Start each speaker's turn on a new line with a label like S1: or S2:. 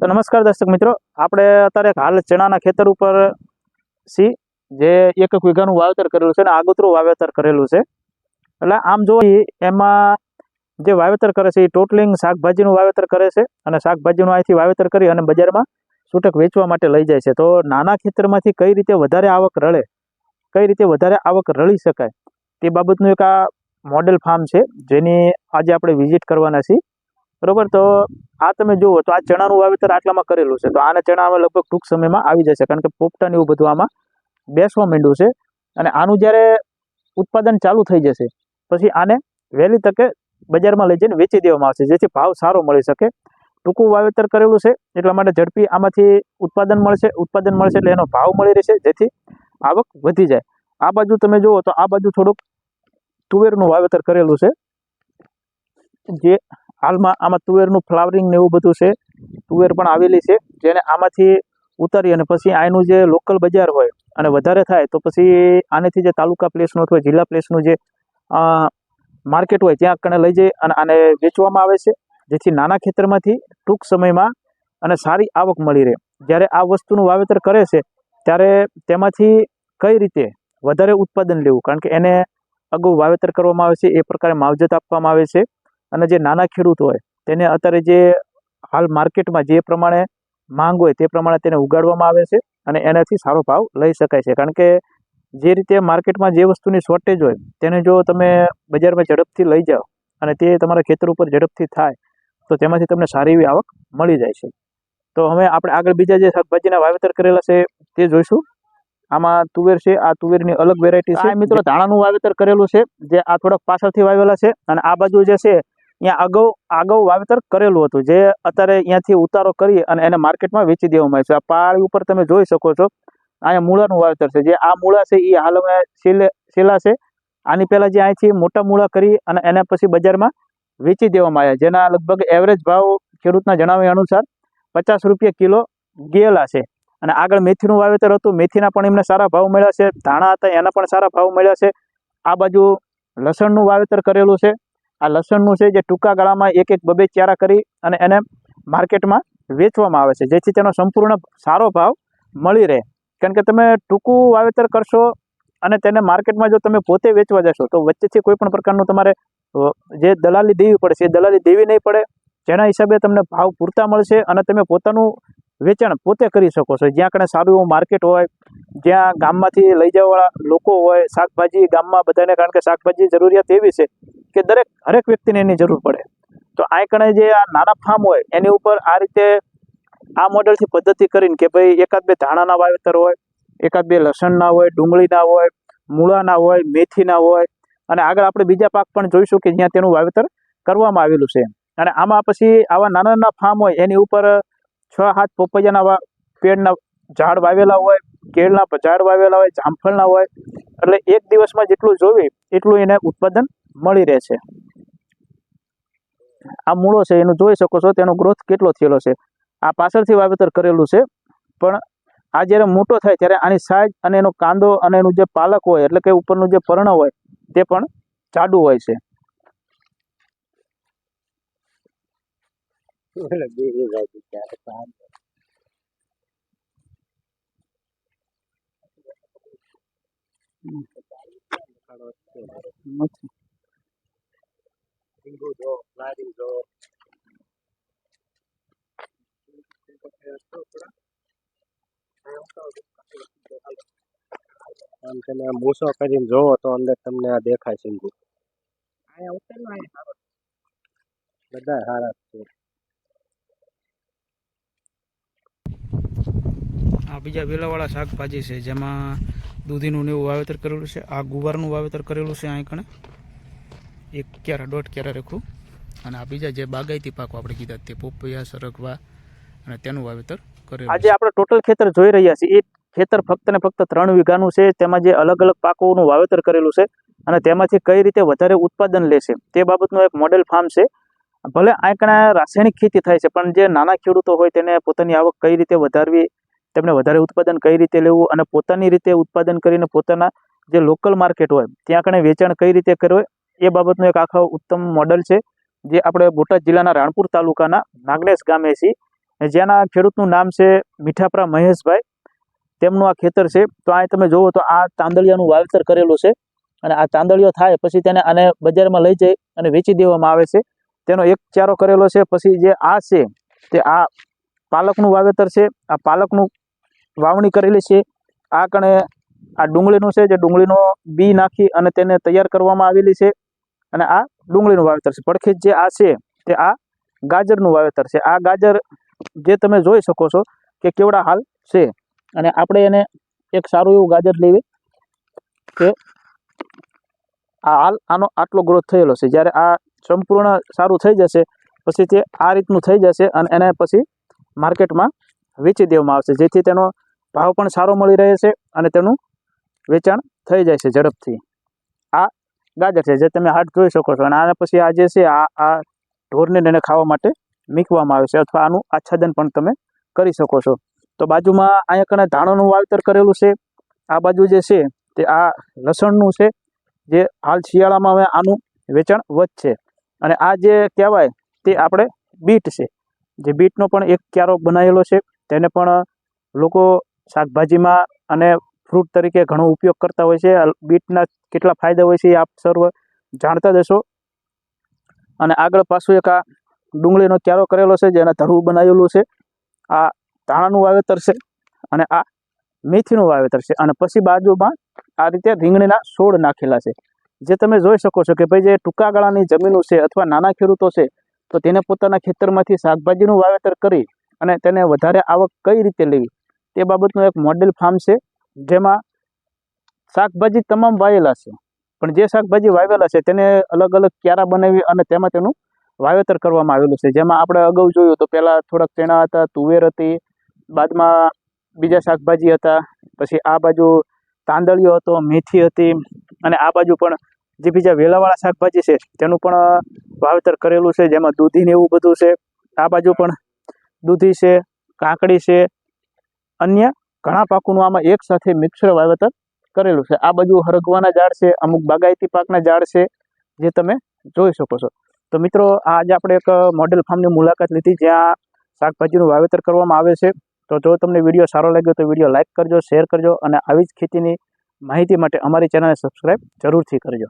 S1: તો નમસ્કાર દર્શક મિત્રો, આપણે અત્યારે હાલ ચણાના ખેતર ઉપર સી જે એક વીઘાનું વાવેતર કરેલું છે અને આગોતરું વાવેતર કરેલું છે. એટલે આમ જોઈએ એમાં જે વાવેતર કરે છે એ ટોટલિંગ શાકભાજીનું વાવેતર કરે છે અને શાકભાજીનું અહીંથી વાવેતર કરી અને બજારમાં છૂટક વેચવા માટે લઈ જાય છે. તો નાના ખેતરમાંથી કઈ રીતે વધારે આવક રળે, કઈ રીતે વધારે આવક રળી શકાય, તે બાબતનું એક આ મોડેલ ફાર્મ છે, જેની આજે આપણે વિઝિટ કરવાના છીએ. બરોબર? તો આ તમે જુઓ, તો આ ચણાનું વાવેતર આટલામાં કરેલું છે. તો આને ચણા લગભગ ટૂંક સમયમાં આવી જશે, કારણ કે પોપટાને એવું બધું આમાં બેસવા માંડ્યું છે. અને આનું જ્યારે ઉત્પાદન ચાલુ થઈ જશે, પછી આને વહેલી તકે બજારમાં લઈ જઈને વેચી દેવામાં આવશે, જેથી ભાવ સારો મળી શકે. ટૂંકું વાવેતર કરેલું છે, એટલા માટે ઝડપી આમાંથી ઉત્પાદન મળશે ઉત્પાદન મળશે એટલે એનો ભાવ મળી રહેશે, જેથી આવક વધી જાય. આ બાજુ તમે જુઓ, તો આ બાજુ થોડુંક તુવેરનું વાવેતર કરેલું છે, જે હાલમાં આમાં તુવેરનું ફ્લાવરિંગ ને એવું બધું છે. તુવેર પણ આવેલી છે, જેને આમાંથી ઉતારી અને પછી આનું જે લોકલ બજાર હોય અને વધારે થાય તો પછી આનેથી જે તાલુકા પ્લેસનું અથવા જિલ્લા પ્લેસનું જે માર્કેટ હોય ત્યાં કણે લઈ જઈ અને આને વેચવામાં આવે છે. જેથી નાના ખેતરમાંથી ટૂંક સમયમાં અને સારી આવક મળી રહે. જ્યારે આ વસ્તુનું વાવેતર કરે છે, ત્યારે તેમાંથી કઈ રીતે વધારે ઉત્પાદન લેવું? કારણ કે એને અગાઉ વાવેતર કરવામાં આવે છે, એ પ્રકારે માવજત આપવામાં આવે છે. અને જે નાના ખેડૂત હોય, તેને અત્યારે જે હાલ માર્કેટમાં જે પ્રમાણે માંગ હોય તે પ્રમાણે તેને ઉગાડવામાં આવે છે અને એનાથી સારો ભાવ લઈ શકાય છે. કારણ કે જે રીતે માર્કેટમાં જે વસ્તુની શોર્ટેજ હોય, તેને જો તમે બજારમાં ઝડપથી લઈ જાઓ અને તે તમારા ખેતર ઉપર ઝડપથી થાય, તો તેમાંથી તમને સારી એવી આવક મળી જાય છે. તો હવે આપણે આગળ બીજા જે શાકભાજીના વાવેતર કરેલા છે તે જોઈશું. આમાં તુવેર છે, આ તુવેરની અલગ વેરાયટી છે. મિત્રો, ધાણાનું વાવેતર કરેલું છે, જે આ થોડાક પાછળથી વાવેલા છે અને આ બાજુ જે છે અહીંયા અગાઉ અગાઉ વાવેતર કરેલું હતું. જે અત્યારે અહીંયાથી ઉતારો કરી અને એને માર્કેટમાં વેચી દેવામાં આવે છે. આ પાળી ઉપર તમે જોઈ શકો છો, અહીંયા મૂળાનું વાવેતર છે. જે આ મૂળા છે એ હાલ છેલ્લા છે. આની પહેલાં જે અહીંથી મોટા મૂળા કરી અને એને પછી બજારમાં વેચી દેવામાં આવ્યા. જેના લગભગ એવરેજ ભાવ ખેડૂતના જણાવ્યા અનુસાર પચાસ રૂપિયા કિલો ગયેલા છે. અને આગળ મેથીનું વાવેતર હતું. મેથીના પણ એમને સારા ભાવ મળ્યા છે. ધાણા હતા, એના પણ સારા ભાવ મળ્યા છે. આ બાજુ લસણનું વાવેતર કરેલું છે. આ લસણનું છે જે ટૂંકા ગાળામાં એક એક બબે ચારા કરી અને એને માર્કેટમાં વેચવામાં આવે છે. જેથી તેનો સંપૂર્ણ સારો ભાવ મળી રહે. કારણ કે તમે ટૂંકું વાવેતર કરશો અને તેને માર્કેટમાં જો તમે પોતે વેચવા જશો, તો વચ્ચેથી કોઈ પણ પ્રકારનું તમારે જે દલાલી દેવી પડશે એ દલાલી દેવી નહીં પડે. જેના હિસાબે તમને ભાવ પૂરતા મળશે અને તમે પોતાનું વેચાણ પોતે કરી શકો છો. જ્યાં કણે સારું એવું માર્કેટ હોય, જ્યાં ગામમાંથી લઈ જવાવાળા લોકો હોય, શાકભાજી ગામમાં બધાને, કારણ કે શાકભાજી જરૂરિયાત એવી છે કે દરેક, હરેક વ્યક્તિને એની જરૂર પડે. તો આ કણે જે આ નાના ફાર્મ હોય, એની ઉપર આ રીતે આ મોડેલથી પદ્ધતિ કરીને કે ભાઈ એકાદ બે ધાણાના વાવેતર હોય, એકાદ બે લસણના હોય, ડુંગળીના હોય, મૂળાના હોય, મેથીના હોય, અને આગળ આપણે બીજા પાક પણ જોઈશું કે જ્યાં તેનું વાવેતર કરવામાં આવેલું છે. અને આમાં પછી આવા નાના નાના ફાર્મ હોય, એની ઉપર છ હાથ પપૈયાના પેડના ઝાડ વાવેલા હોય, કેળના ઝાડ વાવેલા હોય, જામફળના હોય, એટલે એક દિવસમાં જેટલું જોવે, એટલું એને ઉત્પાદન મળી રહે છે. આ મૂળો છે એનું જોઈ શકો છો તેનો ગ્રોથ કેટલો થયેલો છે. આ પાછળથી વાવેતર કરેલું છે પણ આ જ્યારે મોટો થાય ત્યારે આની સાઈઝ અને એનો કાંદો અને એનું જે પાલક હોય એટલે કે ઉપરનું જે પર્ણ હોય તે પણ જાડું હોય છે.
S2: આમ તમે આમ મૂસો કરીને જોવો તો અંદર તમને આ દેખાય સિંગુ બધા સારા છે.
S1: આ બીજા વેલાવાળા શાકભાજી છે જેમાં દૂધીનું ને એવું વાવેતર કરેલું છે આ ગુવારનું વાવેતર કરેલું છે અહીં કણે? એક ક્યારા દોઢ ક્યારા રેખું અને આ બીજા જે બાગાયતી પાકો આપણે કીધા તે પોપૈયા, સરગવા અને તેનું વાવેતર કરેલું આજે આપણે ટોટલ ખેતર જોઈ રહ્યા છીએ. એ ખેતર ફક્ત ને ફક્ત ત્રણ વીઘાનું છે. તેમાં જે અલગ અલગ પાકોનું વાવેતર કરેલું છે અને તેમાંથી કઈ રીતે વધારે ઉત્પાદન લેશે તે બાબતનું એક મોડેલ ફાર્મ છે. ભલે આંકડા રાસાયણિક ખેતી થાય છે, પણ જે નાના ખેડૂતો હોય તેને પોતાની આવક કઈ રીતે વધારવી, તેમને વધારે ઉત્પાદન કઈ રીતે લેવું અને પોતાની રીતે ઉત્પાદન કરીને પોતાના જે લોકલ માર્કેટ હોય, ત્યાં કણે વેચાણ કઈ રીતે કરવું એ બાબતનું એક આખા ઉત્તમ મોડલ છે, જે આપણે બોટાદ જિલ્લાના રાણપુર તાલુકાના નાગનેશ ગામે છીએ. જેના ખેડૂતનું નામ છે મીઠાપરા મહેશભાઈ. તેમનું આ ખેતર છે. તો આ તમે જુઓ તો આ તાંદળિયાનું વાવેતર કરેલું છે. અને આ તાંદળિયો થાય પછી તેને આને બજારમાં લઈ જઈ અને વેચી દેવામાં આવે છે. તેનો એક ચારો કરેલો છે. પછી જે આ છે તે આ પાલકનું વાવેતર છે. આ પાલકનું વાવણી કરેલી છે. આ કણે આ ડુંગળીનું છે. જે ડુંગળીનો બી નાખી અને તેને તૈયાર કરવામાં આવેલી છે. અને આ ડુંગળીનું વાવેતર છે. પડખે જે આ છે તે આ ગાજરનું વાવેતર છે. આ ગાજર જે તમે જોઈ શકો છો કે કેવડા હાલ છે. અને આપણે એને એક સારું એવું ગાજર લેવી કે આ હાલ આનો આટલો ગ્રોથ થયેલો છે. જ્યારે આ સંપૂર્ણ સારું થઈ જશે, પછી તે આ રીતનું થઈ જશે અને એને પછી માર્કેટમાં વેચી દેવામાં આવશે. જેથી તેનો ભાવ પણ સારો મળી રહે છે અને તેનું વેચાણ થઈ જાય છે ઝડપથી. ગાજર છે, જે તમે હાથ જોઈ શકો છો. અને આના પછી આ જે છે, આ આ ઢોરને એને ખાવા માટે મીકવામાં આવે છે, અથવા આનું આચ્છાદન પણ તમે કરી શકો છો. તો બાજુમાં અહીંયા કણે ધાણાનું વાવેતર કરેલું છે. આ બાજુ જે છે, તે આ લસણનું છે, જે હાલ શિયાળામાં હવે આનું વેચાણ વધશે. અને આ જે કહેવાય, તે આપણે બીટ છે. જે બીટનો પણ એક ક્યારો બનાવેલો છે. તેને પણ લોકો શાકભાજીમાં અને ફ્રૂટ તરીકે ઘણો ઉપયોગ કરતા હોય છે. બીટના કેટલા ફાયદા હોય છે એ આપ સર્વ જાણતા હશો. અને આગળ પાછું એક આ ડુંગળીનો ક્યારો કરેલો છે, જેના ધરવું બનાવેલું છે. આ ધાણાનું વાવેતર છે અને આ મેથીનું વાવેતર છે. અને પછી બાજુમાં આ રીતે રીંગણીના છોડ નાખેલા છે. જે તમે જોઈ શકો છો કે ભાઈ જે ટૂંકા ગાળાની જમીનો છે અથવા નાના ખેડૂતો છે, તો તેને પોતાના ખેતરમાંથી શાકભાજીનું વાવેતર કરી અને તેને વધારે આવક કઈ રીતે લેવી, તે બાબતનું એક મોડેલ ફાર્મ છે. જેમાં શાકભાજી તમામ વાવેલા છે. પણ જે શાકભાજી વાવેલા છે તેને અલગ અલગ ક્યારા બનાવી અને તેમાં તેનું વાવેતર કરવામાં આવેલું છે. જેમાં આપણે અગાઉ જોયું તો પહેલાં થોડાક ચણા હતા, તુવેર હતી, બાદમાં બીજા શાકભાજી હતા, પછી આ બાજુ તાંદળીઓ હતો, મેથી હતી અને આ બાજુ પણ જે બીજા વેલાવાળા શાકભાજી છે તેનું પણ વાવેતર કરેલું છે. જેમાં દૂધીને એવું બધું છે. આ બાજુ પણ દૂધી છે, કાકડી છે, અન્ય ઘણા પાકોનું આમાં એક સાથે મિશ્ર વાવેતર કરેલું છે. આ બાજુ હરગવાના ઝાડ છે, અમુક બાગાયતી પાકના ઝાડ છે, જે તમે જોઈ શકો છો. તો મિત્રો આજે આપણે એક મોડેલ ફાર્મની મુલાકાત લીધી, જ્યાં શાકભાજીનું વાવેતર કરવામાં આવે છે. તો જો તમને વીડિયો સારો લાગ્યો તો વીડિયો લાઇક કરજો, શેર કરજો અને આવી જ ખેતીની માહિતી માટે અમારી ચેનલને સબસ્ક્રાઈબ જરૂરથી કરજો.